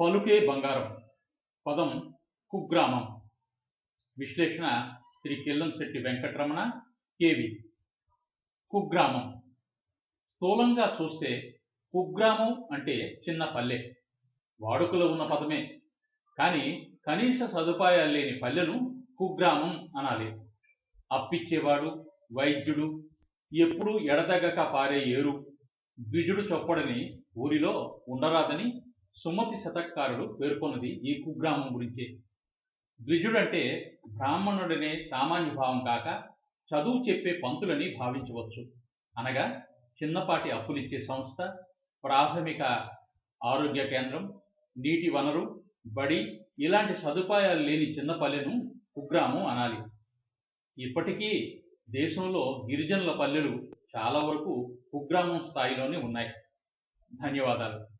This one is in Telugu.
పలుకే బంగారం. పదం కుగ్రామం. విశ్లేషణ శ్రీ కిల్లంశెట్టి వెంకటరమణ కేవి. కుగ్రామం. స్థూలంగా చూస్తే కుగ్రామం అంటే చిన్న పల్లె. వాడుకలో ఉన్న పదమే. కానీ కనీస సదుపాయాలు లేని పల్లెను కుగ్రామం అనాలి. అప్పిచ్చేవాడు వైద్యుడు ఎప్పుడూ ఎడదగ్గక పారే ఏరు. ద్విజుడు చొప్పడని ఊరిలో ఉండరాదని సుమతి శతకారుడు పేర్కొన్నది ఈ కుగ్రామం గురించే. ద్విజుడంటే బ్రాహ్మణుడనే సామాన్య భావం కాక చదువు చెప్పే పంతులని భావించవచ్చు. అనగా చిన్నపాటి అప్పులిచ్చే సంస్థ ప్రాథమిక ఆరోగ్య కేంద్రం నీటి వనరు బడి ఇలాంటి సదుపాయాలు లేని చిన్న పల్లెను కుగ్రామం అనాలి. ఇప్పటికీ దేశంలో గిరిజనుల పల్లెలు చాలా వరకు కుగ్రామం స్థాయిలోనే ఉన్నాయి. ధన్యవాదాలు.